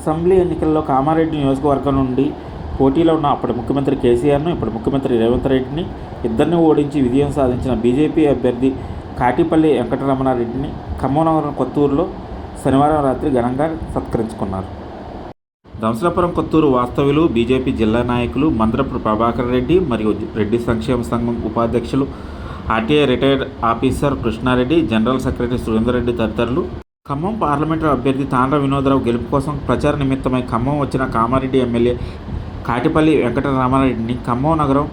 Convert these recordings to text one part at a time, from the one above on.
Assembly ఎన్నికల్లో కామారెడ్డి నియోజకవర్గం నుండి పోటీలో ఉన్న అప్పటి ముఖ్యమంత్రి కేసీఆర్ను ఇప్పుడు ముఖ్యమంత్రి రేవంత్ రెడ్డిని ఇద్దరిని ఓడించి విజయం సాధించిన బీజేపీ అభ్యర్థి కాటిపల్లి వెంకటరమణారెడ్డిని ఖమ్మనగరం కొత్తూరులో శనివారం రాత్రి ఘనంగా సత్కరించుకున్నారు. దంసలపురం కొత్తూరు వాస్తవ్యులు బీజేపీ జిల్లా నాయకులు మంద్రపు ప్రభాకర్ రెడ్డి మరియు రెడ్డి సంక్షేమ సంఘం ఉపాధ్యక్షులు RTI retired officer Krishna Reddy general secretary Surender Reddy తదితరులు ఖమ్మం పార్లమెంటు అభ్యర్థి తాండ్ర వినోదరావు గెలుపు కోసం ప్రచార నిమిత్తమై ఖమ్మం వచ్చిన కామారెడ్డి ఎమ్మెల్యే కాటిపల్లి వెంకటరామారెడ్డిని ఖమ్మం నగరం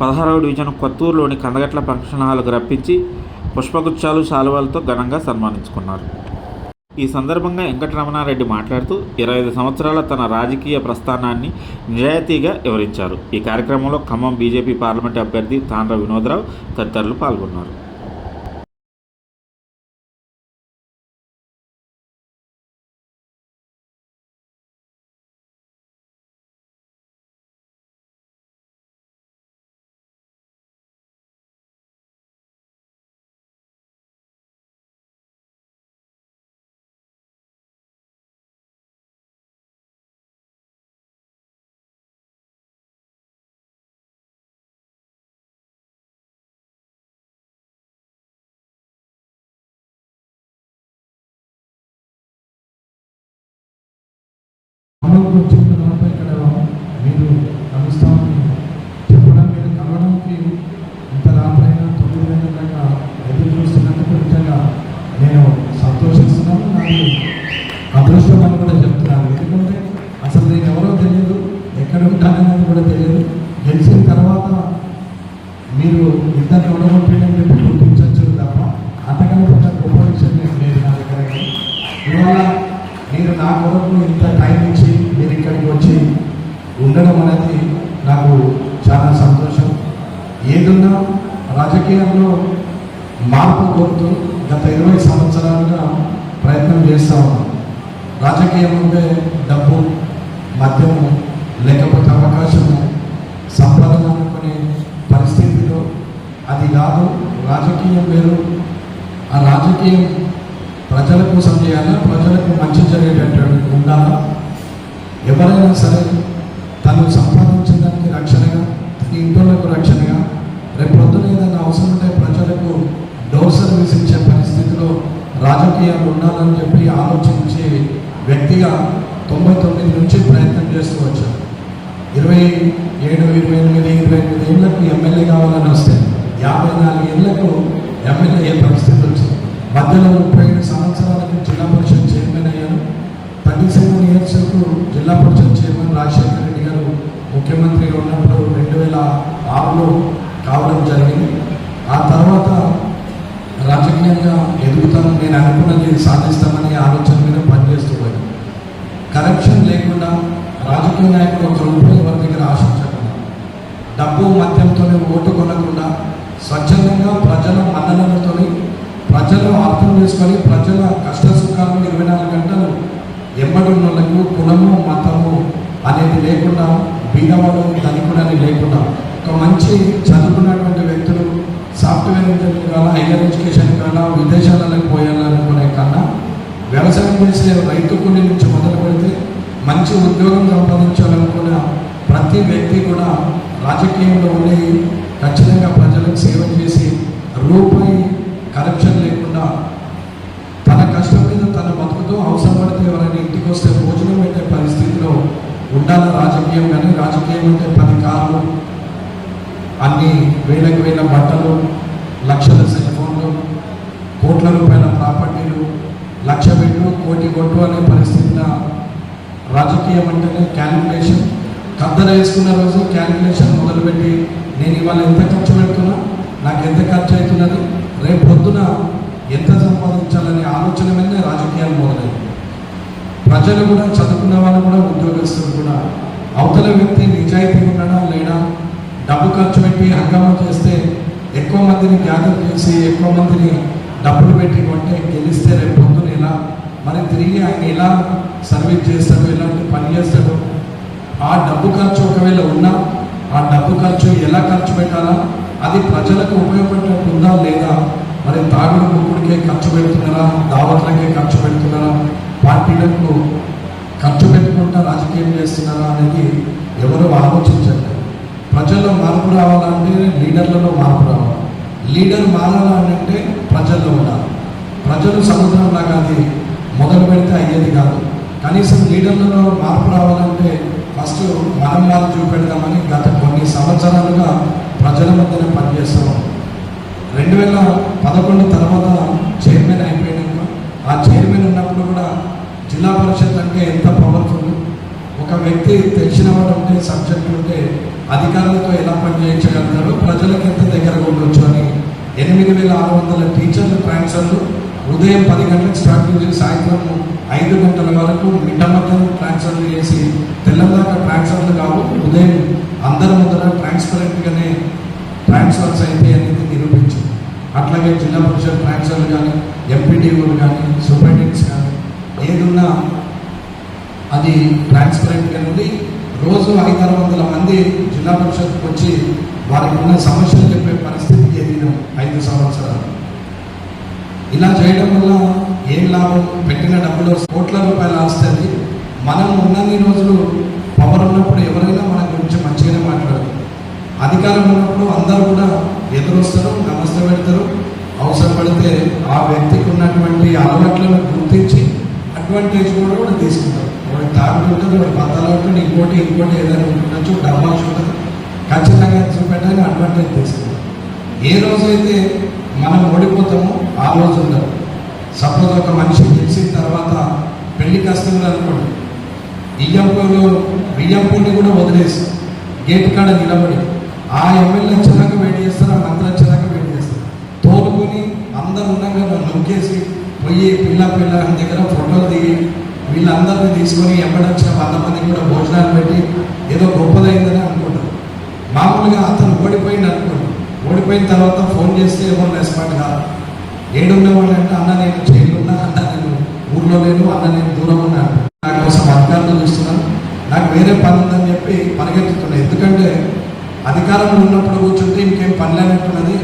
పదహారవ డివిజన్ కొత్తూరులోని కందగట్ల ఫంక్షన్ హాల్కు రప్పించి పుష్పగుచ్చాలు శాలువాలతో ఘనంగా సన్మానించుకున్నారు. ఈ సందర్భంగా వెంకటరమణారెడ్డి మాట్లాడుతూ ఇరవై ఐదు సంవత్సరాల తన రాజకీయ ప్రస్థానాన్ని నిజాయితీగా వివరించారు. ఈ కార్యక్రమంలో ఖమ్మం బీజేపీ పార్లమెంట్ అభ్యర్థి తాండ్ర వినోదరావు తదితరులు పాల్గొన్నారు. అమలుకు వచ్చిన తర్వాత ఇక్కడ మీరు కలుస్తామని చెప్పడం మీరు కలవడానికి ఇంత రాత్రైనా తొమ్మిది గంటల దాకా ఎదురు చూస్తున్నందుకు నిజంగా నేను సంతోషిస్తున్నాను నాకు అదృష్టం అని కూడా చెప్తున్నాను ఎందుకంటే అసలు నేను ఎవరో తెలియదు ఎక్కడ ఉంటాననేది కూడా తెలియదు గెలిచిన తర్వాత మీరు ఇద్దరిని ఓడగొట్టిందని చెప్పి గుర్తించవచ్చు తప్ప అంతకన్నా పెద్ద గొప్ప విషయం ఏం లేదు నా దగ్గర ఇవాళ మీరు నా కొరకు ఇంత టైం ఇచ్చి మీరు ఇక్కడికి వచ్చి ఉండడం అనేది నాకు చాలా సంతోషం ఏదున్నా రాజకీయంలో మార్పు కోరుతూ గత ఇరవై సంవత్సరాలుగా ప్రయత్నం చేస్తూ ఉన్నాం. రాజకీయం అంటే డబ్బు మద్యము లేకపోతే అవకాశము సంపాదన అనుకునే పరిస్థితిలో అది కాదు రాజకీయం వేరు. ఆ రాజకీయం ప్రజల కోసం చేయాలా ప్రజలకు మంచి జరిగేటట్టు ఉండాలా? ఎవరైనా సరే తను సంపాదించడానికి రక్షణగా తన రక్షణగా రేపు పొద్దున ఏదైనా అవసరం ఉంటే ప్రజలకు డోర్ సర్వీస్ పరిస్థితిలో రాజకీయాలు ఉండాలని చెప్పి ఆలోచించే వ్యక్తిగా తొంభై తొమ్మిది నుంచి ప్రయత్నం చేస్తూ వచ్చాను ఇరవై ఏడు ఇరవై ఎనిమిది ఇరవై ఎనిమిది ఏళ్ళకు ఎమ్మెల్యే కావాలని వస్తే యాభై నాలుగు ఏళ్ళకు ఎమ్మెల్యే అయ్యే పరిస్థితి వచ్చింది. మధ్యలో ముప్పై ఐదు సంవత్సరాలకు జిల్లా పరిషత్ చైర్మన్ అయ్యాను థర్టీ సెవెన్ ఇయర్స్కు జిల్లా పరిషత్ చైర్మన్ రాజశేఖర రెడ్డి గారు ముఖ్యమంత్రిగా ఉన్నప్పుడు రెండు వేల ఆరులో కావడం జరిగింది. ఆ తర్వాత రాజకీయంగా ఎదుగుతాను నేను అనుకున్నది సాధిస్తామని ఆలోచన మీద పనిచేస్తూ పోయాను కరప్షన్ లేకుండా రాజకీయ నాయకుడు ఒక రూపాయి వారి దగ్గర ఆశించకుండా డబ్బు మద్యంతోనే ఓటు కొనకుండా స్వచ్ఛందంగా ప్రజల మన్ననలతో ప్రజలు అర్థం చేసుకొని ప్రజల కష్ట సుఖాలు ఇరవై నాలుగు గంటలు ఎమ్మడి ఉన్న వాళ్ళకు కులము మతము అనేది లేకుండా బీదవాడు ధనికుడు అని లేకుండా ఒక మంచి చదువుకున్న సాఫ్ట్వేర్ ఇంజనీర్ కావాలా హైయర్ ఎడ్యుకేషన్ కావాలా విదేశాలకు పోయాలనుకునే కన్నా వ్యవసాయం చేసే రైతు కూలి నుంచి మొదలు పెడితే మంచి ఉద్యోగం సంపాదించాలనుకున్న ప్రతి వ్యక్తి కూడా రాజకీయంలో ఉండి ఖచ్చితంగా ప్రజలకు సేవ చేసి రూపాయి కరప్షన్ లేకుండా తన కష్టం మీద తన బతుకుతూ అవసరం పడితే ఎవరైనా ఇంటికి వస్తే భోజనం పెట్టే పరిస్థితిలో ఉండాలి రాజకీయం కానీ రాజకీయం అంటే పది కార్లు అన్ని వేలకు వేల బట్టలు లక్షల సెల్ ఫోన్లు కోట్ల రూపాయల ప్రాపర్టీలు లక్ష పెట్టు కోటి కొట్టు అనే పరిస్థితిలో రాజకీయం అంటేనే క్యాలిక్యులేషన్. కద్దర వేసుకున్న రోజు క్యాలిక్యులేషన్ మొదలుపెట్టి నేను ఇవాళ ఎంత ఖర్చు పెడుతున్నా నాకు ఎంత ఖర్చు అవుతున్నది రేపు పొద్దున ఎంత సంపాదించాలనే ఆలోచన మీదనే రాజకీయాలు మొదలైంది ప్రజలు కూడా చదువుకున్న వాళ్ళు కూడా ఉద్యోగస్తులు కూడా అవతల వ్యక్తి నిజాయితీ ఉన్నాడా లేడా డబ్బు ఖర్చు పెట్టి హంగామా చేస్తే ఎక్కువ మందిని గ్యాదర్ చేసి ఎక్కువ మందిని డబ్బులు పెట్టి కొంటే గెలిస్తే రేపు పొద్దున ఇలా మరి తిరిగి ఆయన ఎలా సర్వీస్ చేస్తాడు ఎలాంటి పని చేస్తాడు? ఆ డబ్బు ఖర్చు ఒకవేళ ఉన్నా ఆ డబ్బు ఖర్చు ఎలా ఖర్చు పెట్టాలా? అది ప్రజలకు ఉపయోగపడేటట్టు ఉందా లేదా? మరి తాగుడు ముక్కుడికే ఖర్చు పెడుతున్నారా? దావట్లకే ఖర్చు పెడుతున్నారా? పార్టీలకు ఖర్చు పెట్టుకుంటా రాజకీయం చేస్తున్నారా అనేది ఎవరు ఆలోచించండి ప్రజల్లో మార్పు రావాలంటే లీడర్లలో మార్పు రావాలి. లీడర్ మారాలంటే ప్రజల్లో ఉండాలి. ప్రజలు సముద్రం లాగా అది మొదలు పెడితే అయ్యేది కాదు. కనీసం లీడర్లలో మార్పు రావాలంటే ఫస్ట్ మనం వాళ్ళు చూపెడదామని గత కొన్ని సంవత్సరాలుగా ప్రజల మధ్యన పనిచేస్తాం రెండు వేల పదకొండు తర్వాత చైర్మన్ అయిపోయినాక ఆ చైర్మన్ ఉన్నప్పుడు కూడా జిల్లా పరిషత్ అంటే ఎంత పవర్ఫుల్ ఒక వ్యక్తి తెలిసిన వాడు ఉంటే సబ్జెక్ట్ ఉంటే అధికారులతో ఎలా పనిచేయించగలుగుతారో ప్రజలకు ఎంత దగ్గరగా ఉండొచ్చు అని ఎనిమిది వేల ఆరు వందల టీచర్లు ట్రాన్స్ఫర్లు ఉదయం పది గంటలకు స్టార్ట్ నుంచి సాయంత్రం ఐదు గంటల వరకు మిట్టమట్టం ట్రాన్స్ఫర్లు చేసి తెల్లందాకా ట్రాన్స్ఫర్లు కావు ఉదయం అందరి ముందర ట్రాన్స్పరెంట్గానే ట్రాన్స్ఫర్స్ అయితే అనేది నిరూపించింది అట్లాగే జిల్లా పరిషత్ ట్రాన్స్ఫర్లు కానీ ఎంపీడీఓలు కానీ సూపరింటెండెంట్స్ కానీ ఏదున్నా అది ట్రాన్స్పరెంట్గా ఉంది రోజు ఐదారు వందల మంది జిల్లా పరిషత్కి వచ్చి వారికి ఉన్న సమస్యలు చెప్పే పరిస్థితికి ఎదిగినాం ఐదు సంవత్సరాలు. ఇలా చేయడం వల్ల ఏం లాభం? పెట్టిన డబ్బులు కోట్ల రూపాయలు వస్తుంది మనం ఉన్నన్ని రోజులు పవర్ ఉన్నప్పుడు ఎవరైనా మన గురించి మంచిగానే మాట్లాడతారు అధికారం ఉన్నప్పుడు అందరూ కూడా ఎదురొస్తారు నమస్తే పెడతారు. అవసరం పడితే ఆ వ్యక్తికి ఉన్నటువంటి అలవాట్లను గుర్తించి అడ్వాంటేజ్ కూడా కూడా తీసుకుంటారు వాడు తాగుతుంటారు వాడు బద్దలు ఉంటుంది ఇంకోటి ఇంకోటి ఏదైనా ఉండొచ్చు డబ్బాల్సి ఉంటుంది. ఖచ్చితంగా చూపెట్టని అడ్వాంటేజ్ తీసుకుంటారు ఏ రోజైతే మనం ఓడిపోతామో ఆ రోజు ఉండదు. సపోజ్ ఒక మనిషి తెలిసిన తర్వాత పెళ్ళి కష్టంగా అనుకోండి. ఇయ్యంపూలు బియ్యంపూని కూడా వదిలేసి గేట్ కాడ నిలబడి ఆ ఎమ్మెల్యే వచ్చేదాకా వెయిట్ చేస్తారు ఆ మంత్రి వచ్చేదాకా వెయిట్ చేస్తారు. తోలుకొని అందరు ఉండగా నొక్కేసి పొయ్యి పిల్ల దగ్గర ఫోటోలు దిగి వీళ్ళందరినీ తీసుకొని ఎమ్మడొచ్చిన వంద మందికి కూడా భోజనాలు పెట్టి ఏదో గొప్పదైందని అనుకుంటారు. మామూలుగా అతను ఓడిపోయింది అనుకోండి. ఓడిపోయిన తర్వాత ఫోన్ చేస్తే ఏమో రెస్పాండ్ కాదు? ఏడున్నవాళ్ళు అంటే అన్న నేను జైలు అన్న నేను ఊర్లో లేను అన్న నేను దూరం ఉన్నాను నా కోసం అధికారులు చూస్తున్నాను నాకు వేరే పని ఉందని చెప్పి పరిగెత్తుతున్నాను ఎందుకంటే అధికారంలో ఉన్నప్పుడు కూర్చుంటే ఇంకేం పని లేనట్టున్నది.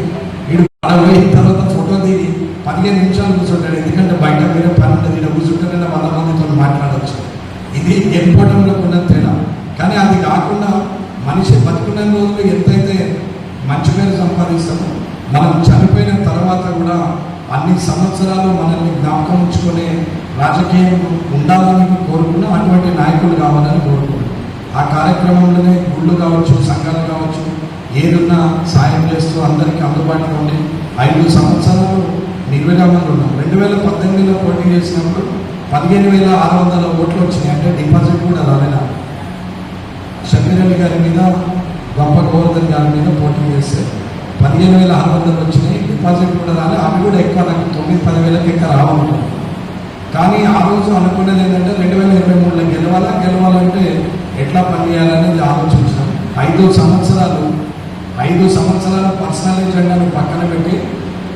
వీడు పోయిన తర్వాత ఫోటో దిగి పదిహేను నిమిషాలు కూర్చుంటాడు. ఎందుకంటే బయట వేరే పని ఉంటుంది ఇక్కడ కూర్చుంటే వంద మందితో మాట్లాడవచ్చు ఇది గెలుపోవడంలో ఉన్న తేడా కానీ అది కాకుండా మనిషి బతుకున్న రోజులు ఎంతైతే మంచి పేరు సంపాదిస్తామో మనం చనిపోయిన తర్వాత కూడా అన్ని సంవత్సరాలు మనల్ని జ్ఞాపకం ఉంచుకునే రాజకీయం ఉండాలని కోరుకున్నాం అటువంటి నాయకులు కావాలని కోరుకున్నాం ఆ కార్యక్రమంలోనే గుళ్ళు కావచ్చు సంఘాలు కావచ్చు ఏదున్నా సాయం చేస్తూ అందరికీ అందుబాటులో ఉండి ఐదు సంవత్సరాలు నిర్విరామంగా ఉన్నాం. రెండు వేల పద్దెనిమిదిలో పోటీ చేసినప్పుడు పదిహేను వేల ఆరు వందల ఓట్లు వచ్చినాయి. అంటే డిపాజిట్ కూడా రాలేదా? షమీరలి గారి మీద గొప్ప గోవర్ధన్ గారి మీద పోటీ చేస్తే పదిహేను వేల ఆరు వందలు వచ్చినాయి. డిపాజిట్ కూడా రాలే. అవి కూడా ఎక్కువ నాకు తొమ్మిది పదివేలకు ఎక్కువ రావాలి కానీ ఆ రోజు అనుకునేది ఏంటంటే రెండు వేల ఇరవై మూడులో గెలవాలా? గెలవాలంటే ఎట్లా పనిచేయాలనేది ఆలోచించాను ఐదు సంవత్సరాలు ఐదు సంవత్సరాలు పర్సనల్ ఎజెండాను పక్కన పెట్టి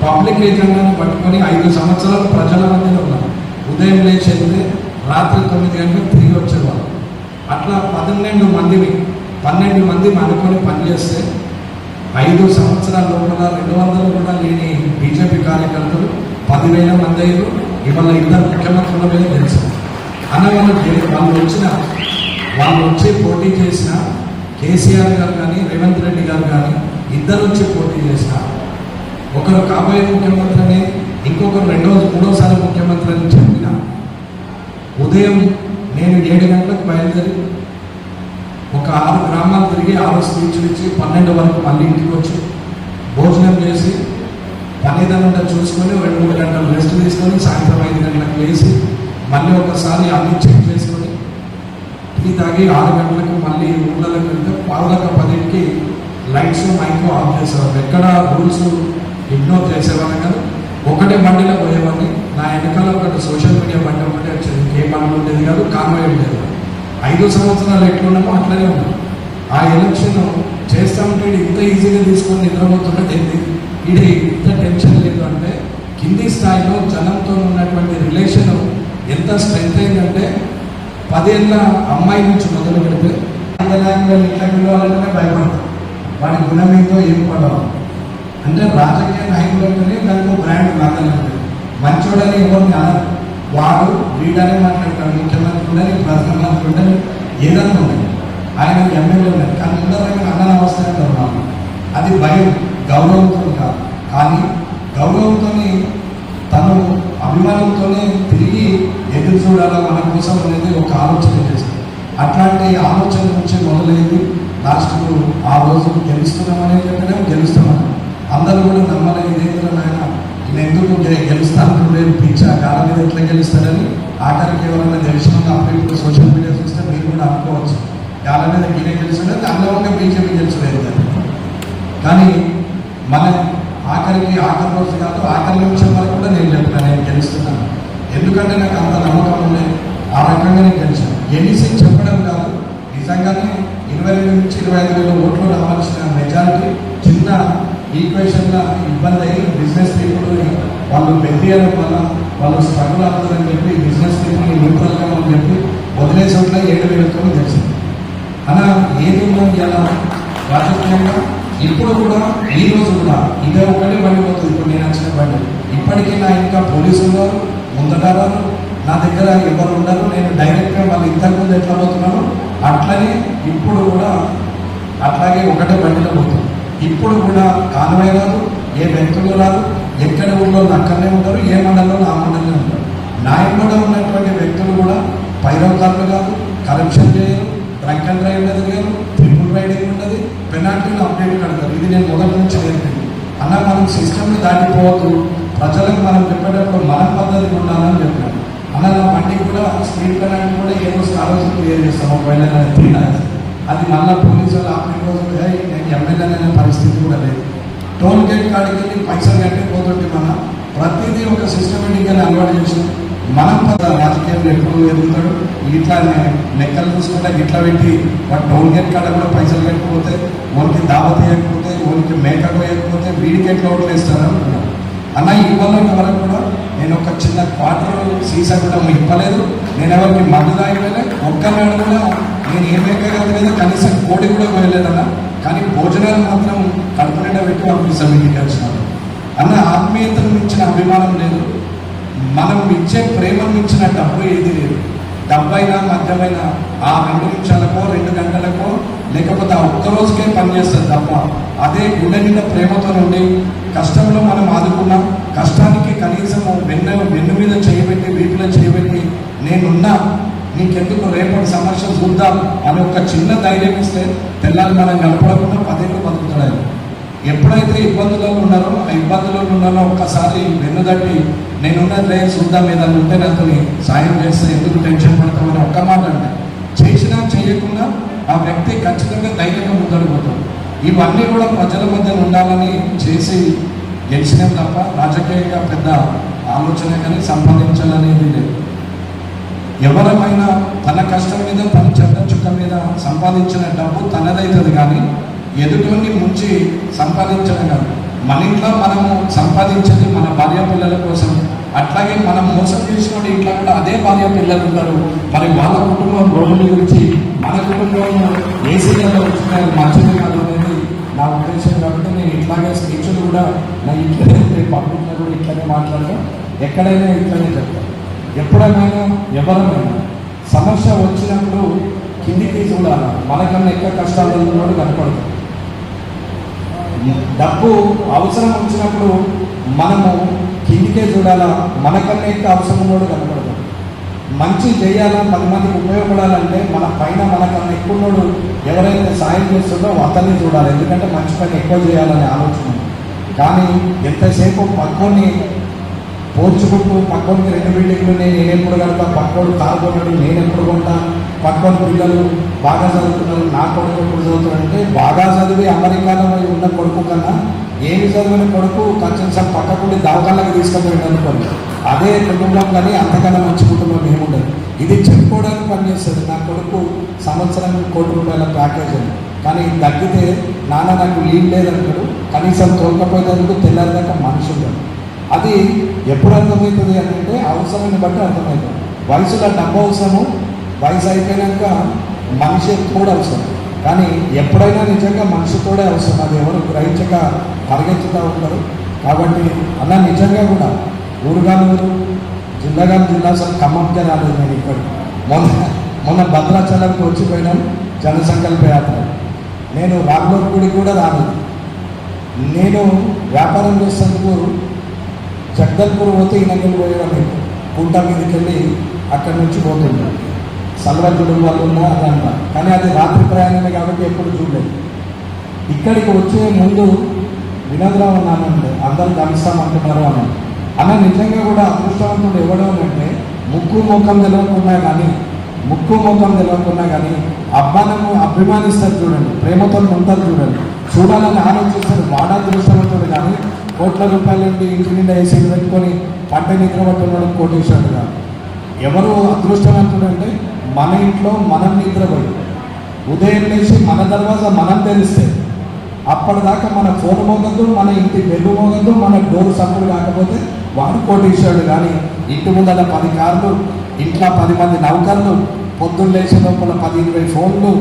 పబ్లిక్ ఎజెండాను పట్టుకొని ఐదు సంవత్సరాలు ప్రజల మధ్యలో ఉన్నాను ఉదయం లేచి వెళ్తే రాత్రి తొమ్మిది గంటలకు తిరిగి వచ్చేవాళ్ళం. అట్లా పన్నెండు మందిని పన్నెండు మంది అనుకొని పనిచేస్తే ఐదు సంవత్సరాల లోపల రెండు వందలు కూడా లేని బీజేపీ కార్యకర్తలు పదివేల మంది అయ్యారు ఇవాళ ఇద్దరు ముఖ్యమంత్రుల మీద తెలుసు అన్న వాళ్ళు వాళ్ళు వచ్చిన వాళ్ళు వచ్చి పోటీ చేసిన కేసీఆర్ గారు కానీ రేవంత్ రెడ్డి గారు కానీ ఇద్దరు వచ్చి పోటీ చేసిన ఒకరు కాబోయే ముఖ్యమంత్రిని ఇంకొకరు రెండో మూడోసారి ముఖ్యమంత్రి అని చెప్పిన ఉదయం నేను ఏడు గంటలకు బయలుదేరి ఒక ఆరు గ్రామాలు తిరిగి ఆరు స్పీచ్లు ఇచ్చి పన్నెండు వరకు మళ్ళీ ఇంటికి వచ్చి భోజనం చేసి పని చూసుకొని రెండు మూడు గంటలు రెస్ట్ తీసుకొని సాయంత్రం ఐదు గంటలకు వేసి మళ్ళీ ఒకసారి అన్ని చెక్ చేసుకొని టీ తాగి ఆరు గంటలకు మళ్ళీ ఊళ్ళలోకి వెళ్తే పావులక పదింటికి లైట్స్ మైక్ ఆఫ్ చేసేవారు ఎక్కడ రూల్స్ ఇగ్నోర్ చేసేవాళ్ళం కాదు. ఒకటే బండిలో పోయేవాడిని. నా వెనకాల ఒకటి సోషల్ మీడియా బండి ఒకటే వచ్చేది. ఏ బండి ఉండేది కాదు. కాన్వాయ్ ఉండేది. ఐదు సంవత్సరాలు ఎట్లున్నామో అట్లనే ఉన్నాం. ఆ ఎలక్షన్ చేస్తా ఉంటే ఇంత ఈజీగా తీసుకొని నిద్రపోతుంటే ఏంది? ఇది ఇంత టెన్షన్ లేదు అంటే కింది స్థాయిలో జనంతో ఉన్నటువంటి రిలేషన్ ఎంత స్ట్రెంత్ అయిందంటే పదేళ్ళ అమ్మాయి నుంచి మొదలు పెడితే ఐదు ఇట్లా పిలవాలంటే భయపడతాం. వాడి గుణం ఏంటో ఏం పడవాలి అంటే రాజకీయ నాయకులు అంటేనే దానికి బ్రాండ్ లాగాలంటే మంచోడని ఎవరిని అనరు వాడు వీడనే మాట్లాడతాడు. ముఖ్యమంత్రి ఉండని ప్రధానమంత్రి ఉండని ఏదన్నా ఉండదు ఆయన ఎమ్మెల్యే ఉన్నది కానీ అందరూ ఆయన అన్న అవసరం అది భయం. గౌరవంతో కాదు కానీ గౌరవంతోనే తను అభిమానంతోనే తిరిగి ఎదురు చూడాలా మన కోసం అనేది ఒక ఆలోచన చేస్తుంది అట్లాంటి ఆలోచన నుంచి మొదలైంది. లాస్ట్కు ఆ రోజు గెలుస్తున్నామని చెప్పడం గెలుస్తున్నాం. అందరూ కూడా నమ్మలే ఇదేంద్ర నాయన ఈయన ఎందుకు గెలుస్తాను గెలుస్తానంటుండేది పిచ్చా కాళ్ళ మీద ఎట్లా గెలుస్తాడని ఆఖరికి ఎవరైనా తెలిసిన అప్పుడు ఇప్పుడు సోషల్ మీడియా చూస్తే మీరు కూడా అనుకోవచ్చు. కాళ్ళ మీద ఈయన గెలుస్తాడు అందులో బీజేపీ గెలుచలేదు కానీ మన ఆఖరికి ఆఖరి రోజు కాదు ఆఖరి నిమిషం వరకు కూడా నేను చెప్పాను నేను గెలుస్తున్నాను. ఎందుకంటే నాకు అంత నమ్మకం ఉండే ఆ రకంగా నేను గెలిచాను. గెలిచి చెప్పడం కాదు నిజంగానే ఇరవై రెండు నుంచి ఇరవై ఐదు వేల ఓట్లు రావాల్సిన మెజారిటీ చిన్న ఈక్వేషన్ల ఇబ్బంది అయ్యి బిజినెస్ పీపుల్ వాళ్ళు బెదిరియడం వల్ల వాళ్ళు స్ట్రగుల్ అవుతుందని చెప్పి బిజినెస్ పీపుల్ని న్యూట్రల్గా అని చెప్పి వదిలే చోట్ల ఏడు వేలతో తెలిసింది అలా ఏది ఉన్నది ఎలా రాజకీయంగా ఇప్పుడు కూడా ఈ రోజు కూడా ఇదే ఒకటి పడిపోతుంది ఇప్పుడు నేను వచ్చిన బండి. ఇప్పటికీ నా ఇంకా పోలీసులు ఉన్నారు ముందటారు నా దగ్గర ఎవరు ఉండరు. నేను డైరెక్ట్గా వాళ్ళు ఇంతకు ముందు ఎట్లా పోతున్నాను అట్లనే ఇప్పుడు కూడా అట్లాగే ఒకటే బండిలో పోతుంది ఇప్పుడు కూడా కానవే రాదు ఏ వ్యక్తులు రాదు ఎక్కడ ఊళ్ళో అక్కడనే ఉంటారు ఏ మండలంలో ఆ మండలంలో ఉంటారు. నా ఇంట్లో ఉన్నటువంటి వ్యక్తులు కూడా పైరవకారులు కాదు కరప్షన్ చేయరు డ్రంక్ అండ్ డ్రైవ్ ఉండదు లేదు ట్రిపుల్ రైడింగ్ ఉండదు పెనాల్టీలు అప్డేట్ కడతారు. ఇది నేను మొదటి నుంచి నేర్పింది. అన్న మనం సిస్టమ్ని దాటిపోవద్దు. ప్రజలకు మనం చెప్పేటప్పుడు మన పద్ధతి ఉండాలని చెప్పాను. అన్న నా బండికి కూడా స్పీడ్ పెనాల్టీ కూడా ఏదో స్కాలర్షిప్ క్లియర్ చేస్తాం. ఒకవేళ నేను అది మళ్ళీ పోలీసు వాళ్ళు ఆపే రోజు నేను ఎమ్మెల్యే అనే పరిస్థితి కూడా లేదు. టోల్ గేట్ కాడికి వెళ్ళి పైసలు కట్టిపోతుంటే మన ప్రతిదీ ఒక సిస్టమేటిక్గా అలవాటు చేసినాం మనం పద రాజకీయంలో ఎప్పుడు ఎదుగుతాడు? ఇట్లానే లెక్కలు చూసుకుంటే ఇట్లా పెట్టి వాడు టోల్ గేట్ కాడ కూడా పైసలు లేకపోతే ఓనికి దావత వేయకపోతే ఓనికి మేకప్ వేయకపోతే వీడికి ఎట్లా ఓట్లు వేస్తారు అనుకున్నాను అన్న ఇవ్వాలి వరకు కూడా నేను ఒక చిన్న క్వార్టర్ సీసా కూడా ఇవ్వలేదు. నేను ఎవరికి మందు తాగిపోయలే ఒక్కనాడు కూడా నేను ఏ మేకగల లేదు. కనీసం కోడి కూడా పోయలేదన్న కానీ భోజనాలు మాత్రం కడుపు నిండా పెట్టి పంపిస్తాను ఇంటికి వచ్చినాను అన్న ఆత్మీయతను మించిన అభిమానం లేదు. మనం ఇచ్చే ప్రేమను ఇచ్చిన డబ్బు ఏది లేదు. డబ్బైనా మద్యమైనా ఆ రెండు నిమిషాలకో రెండు గంటలకో లేకపోతే ఆ ఒక్క రోజుకే పనిచేస్తుంది తప్ప అదే గుండె నిండా ప్రేమతో నుండి కష్టంలో మనం ఆదుకున్నాం కష్టానికి కనీసం వెన్న వెన్ను మీద చేయబెట్టి వీటిలో చేయబెట్టి నేనున్నా నీకెందుకు రేపటి సమస్య చూద్దాం అని ఒక చిన్న ధైర్యం ఇస్తే తెల్లాలి మనం గడపడకుండా పదేళ్ళు బతుకుతున్నాయి ఎప్పుడైతే ఇబ్బందుల్లో ఉన్నారో ఆ ఇబ్బందుల్లో ఉన్నారో ఒక్కసారి వెన్నుదట్టి నేనున్నట్లే చూద్దాం ఏదైనా ఉంటే నాతో సాయం చేస్తే ఎందుకు టెన్షన్ పడతామని ఒక్క మాట అంటే చేసినా చేయకుండా ఆ వ్యక్తి ఖచ్చితంగా ధైర్యంగా ముందడిపోతాడు ఇవన్నీ కూడా ప్రజల మధ్య ఉండాలని చేసి గెలిచినాం తప్ప రాజకీయంగా పెద్ద ఆలోచన కానీ సంపాదించాలనేది లేదు. ఎవరమైనా తన కష్టం మీద తన చెడ్డ చుక్క మీద సంపాదించిన డబ్బు తనదైతుంది కానీ ఎదుటిని ముంచి సంపాదించడం కాదు. మన ఇంట్లో మనము సంపాదించేది మన భార్య పిల్లల కోసం. అట్లాగే మనం మోసం చేసిన ఇంట్లో కూడా అదే భార్య పిల్లలు ఉంటారు. మరి వాళ్ళ కుటుంబం రోడ్ల గురించి మన కుటుంబం ఏసీలలో వచ్చిన మంచిది కాదు అనేది నా ఉద్దేశం కాబట్టి నేను ఇట్లాగే స్పీచ్లు కూడా నా ఇట్లనే పబ్లిక్లో కూడా ఇట్లనే మాట్లాడతాం ఎక్కడైనా ఇట్లనే చెప్తాను. ఎప్పుడైనా ఎవరైనా సమస్య వచ్చినప్పుడు కిందికి చూడాలి. మనకన్నా ఎక్కువ కష్టాలు ఉన్నవాడు కనపడదు డబ్బు అవసరం వచ్చినప్పుడు మనము కిందికే చూడాలా? మనకన్నా ఎక్కువ అవసరం ఉన్నోడు కనపడదు. మంచి చేయాలా? పది మందికి ఉపయోగపడాలంటే మన పైన మనకన్నా ఎక్కువ ఉన్నోడు ఎవరైతే సాయం చేస్తుందో అతన్ని చూడాలి. ఎందుకంటే మంచి పని ఎక్కువ చేయాలనే ఆలోచన కానీ ఎంతసేపు పక్కని పోల్చుకుంటూ పక్కోనికి రెండు బిల్డింగ్లు నేను నేను ఎప్పుడు కడతా పక్కోడు కారు కొన్నాడు నేను ఎప్పుడు కొంటా పక్కోని పిల్లలు బాగా చదువుతున్నారు. నా కొడుకు ఎప్పుడు చదువుతారంటే బాగా చదివి అమెరికాలో ఉన్న కొడుకు కన్నా ఏమి చదివిన కొడుకు కనీసం పక్కకుండి దావకాళ్ళకి తీసుకుపోయాడు అనుకోండి. అదే కుటుంబం కానీ అంతకన్నా మంచి కుటుంబం ఏముండదు. ఇది చెప్పుకోవడానికి పనిచేస్తుంది నా కొడుకు సంవత్సరం కోటి రూపాయల ప్యాకేజ్ అని కానీ తగ్గితే నాన్న నాకు లీవ్ లేదంటాడు కనీసం తోలకపోయేందుకు తెల్లారిదాకా మనిషి ఉండడు. అది ఎప్పుడు అర్థమవుతుంది అని అంటే అవసరాన్ని బట్టి అర్థమవుతుంది. వయసులో డబ్బు అవసరము వయసు అయిపోయినాక మనిషి కూడా అవసరం. కానీ ఎప్పుడైనా నిజంగా మనిషి కూడా అవసరం. అది ఎవరు గ్రహించక పరిగెత్తుతూ ఉంటారు కాబట్టి అలా నిజంగా కూడా ఊరుగానూరు జిల్లాగా జిల్లా అసలు ఖమ్మంకే రాలేదు నేను ఇక్కడ. మొన్న మొన్న భద్రాచలంకి వచ్చిపోయినాం జనసంకల్ప యాత్ర. నేను రాఘవర్ గుడి కూడా రాలేదు నేను వ్యాపారం చేసేందుకు జగదల్పూర్ పోతే ఈయనకెళ్ళి పోయేవాడిని. కుంట మీదకి వెళ్ళి అక్కడి నుంచి పోతుంది సల్వజుడు వాళ్ళు ఉన్నా అది అంట కానీ అది రాత్రి ప్రయాణమే కాబట్టి ఎప్పుడు చూడలేదు. ఇక్కడికి వచ్చే ముందు వినోదరావు అన్నానండి అందరూ కలుస్తాం అంటున్నారు అని. అన్న నిజంగా కూడా అదృష్టవంతుడు ఎవడు అంటే ముక్కు ముఖం తెలవకుండా కానీ ముక్కు ముఖం తెలవకుండా కానీ అబ్బానము అభిమానిస్తారు చూడండి. ప్రేమతో ఉంటారు చూడండి. చూడాలని ఆలోచిస్తారు. వాడా దృష్టవంతుడు కానీ కోట్ల రూపాయలు ఇంటి నిండా వేసి పెట్టుకొని పంట నిద్ర పట్టున్నాడు కోటేశ్వరుడు ఎవరు అదృష్టవంతుడంటే మన ఇంట్లో మనం నిద్రపోయి ఉదయం లేచి మన దర్వాజా మనం తెలిస్తే అప్పటిదాకా మన ఫోన్ మోగద్దు మన ఇంటి బెల్లు మోగద్దు మన డోర్ సప్పుడు కాకపోతే వాడు కోటేశ్వరుడు. కానీ ఇంటి ముందర పది కార్లు ఇంట్లో పది మంది నౌకర్లు పొద్దున్న లేచే లోపల పది ఇరవై ఫోన్లు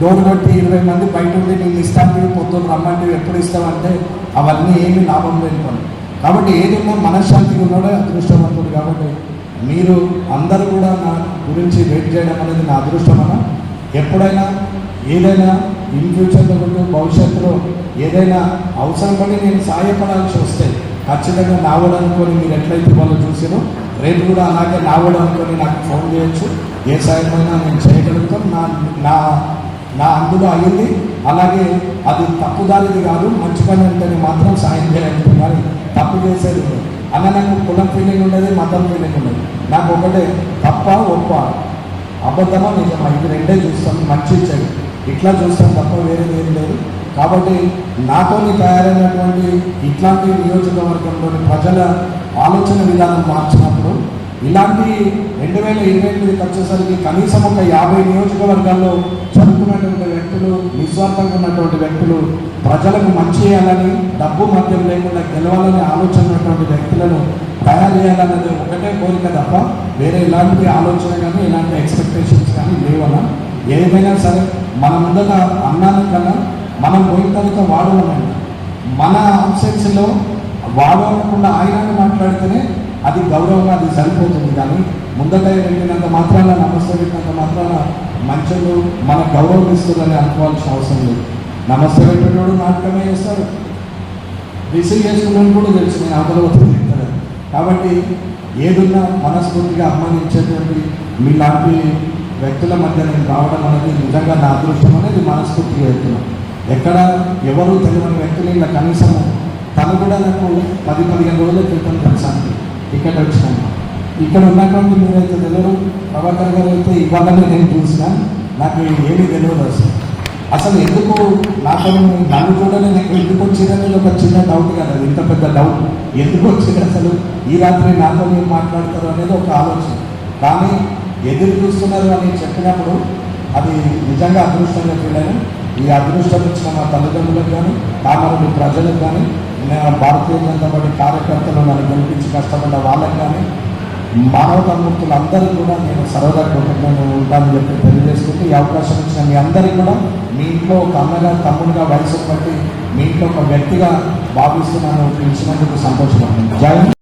డోర్ కొట్టి ఇరవై మంది బయట ఉండి నేను ఇస్తాను పొద్దున్న రమ్మంటే ఎప్పుడు ఇస్తామంటే అవన్నీ ఏమి లాభం లేని పనులు. కాబట్టి ఏది ఉన్నా మనశ్శాంతిగా ఉన్నాడో అదృష్టవంతుడు కాబట్టి మీరు అందరూ కూడా నా గురించి వెయిట్ చేయడం అనేది నా అదృష్టమన? ఎప్పుడైనా ఏదైనా ఇన్ ఫ్యూచర్లో ఉంటూ భవిష్యత్తులో ఏదైనా అవసరం పడి నేను సహాయపడాల్సి వస్తే ఖచ్చితంగా నావడం అనుకొని మీరు ఎట్లయితే వాళ్ళు చూసినో రేపు కూడా అలాగే నావడం అనుకొని నాకు ఫోన్ చేయొచ్చు. ఏ సాయమైనా నేను చేయగలుగుతాం నా నా నా అందులో అయ్యింది. అలాగే అది తప్పుదారిది కాదు మంచి పని అంటేనే మాత్రం సాయం చేయాలి కానీ తప్పు చేసేది లేదు. అన్న నాకు కులం ఫీలింగ్ ఉండదు మతం ఫీలింగ్ ఉండదు. నాకు ఒకటే తప్ప ఒప్ప. అబద్ధమా నిజమా? ఇది రెండే చూస్తాం మంచి చెడు. ఇట్లా చూస్తాం తప్ప వేరేది ఏం లేదు. కాబట్టి నాతోని తయారైనటువంటి ఇట్లాంటి నియోజకవర్గంలోని ప్రజల ఆలోచన విధానం మార్చినప్పుడు ఇలాంటి రెండు వేల ఇరవై ఎనిమిదికి వచ్చేసరికి కనీసం ఒక యాభై నియోజకవర్గాల్లో చదువుకున్నటువంటి వ్యక్తులు నిస్వార్థంగా ఉన్నటువంటి వ్యక్తులు ప్రజలకు మంచి చేయాలని డబ్బు మద్యం లేకుండా గెలవాలని ఆలోచన ఉన్నటువంటి వ్యక్తులను తయారు చేయాలన్నది ఒకటే కోరిక తప్ప వేరే ఎలాంటి ఆలోచన కానీ ఎలాంటి ఎక్స్పెక్టేషన్స్ కానీ లేవన ఏమైనా సరే మన ముందర అన్నాను కన్నా మనం పోయిన తర్వాత వాడవనండి మన ఆబ్సెన్స్లో వాడవకుండా ఆయనను మాట్లాడితేనే అది గౌరవంగా అది సరిపోతుంది. కానీ ముందట వెళ్ళినంత మాత్రాన నమస్తే పెట్టినంత మాత్రాన మంచులు మన గౌరవం ఇస్తుందని అనుకోవాల్సిన అవసరం లేదు. నమస్తే పెట్టినోడు నాటకమే చేస్తాడు. రిసీవ్ చేసుకున్నాను కూడా తెలుసు నేను అవతల వస్తుంది కాబట్టి ఏదున్నా మనస్ఫూర్తిగా అభిమానించేటువంటి మీలాంటి వ్యక్తుల మధ్య నేను రావడం అనేది నిజంగా నా అదృష్టం అనేది మనస్ఫూర్తిగా చెప్తున్నాను ఎక్కడ ఎవరు తెలియని వ్యక్తులు ఇలా కనీసం తను కూడా నాకు పది పదిహేను రోజుల క్రితం తెలుసాను. ఇక్కడ వచ్చాను. ఇక్కడ ఉన్నటువంటి మీరైతే తెలియదు ప్రభాకర్ గారు అయితే ఇవాళనే నేను చూసినా నాకు ఏమీ తెలియదు అసలు. అసలు ఎందుకు నాతో నన్ను చూడని నాకు ఎందుకు వచ్చిందనేది ఒక చిన్న డౌట్ కదా ఇంత పెద్ద డౌట్ ఎందుకు వచ్చింది అసలు? ఈ రాత్రి నాతో ఏం మాట్లాడతారు అనేది ఒక ఆలోచన. కానీ ఎదురు చూస్తున్నారు అని చెప్పినప్పుడు అది నిజంగా అదృష్టంగా ఫీల్ ఈ అదృష్టం ఇచ్చిన మా తల్లిదండ్రులకు కానీ కామారెడ్డి ప్రజలకు కానీ భారతీయ జనతా పార్టీ కార్యకర్తలు నన్ను గెలిపించి కష్టపడ్డ వాళ్ళకి కానీ మానవతామూర్తులు అందరూ కూడా నేను సర్వదా కృతజ్ఞతగా ఉంటానని చెప్పి తెలియజేసుకుంటూ ఈ అవకాశం ఇచ్చిన మీ అందరికీ కూడా మీ ఇంట్లో ఒక అన్నగా తమ్ముడుగా వయసు బట్టి మీ ఇంట్లో ఒక వ్యక్తిగా భావిస్తూ పిలిచినందుకు సంతోషపడుతుంది జై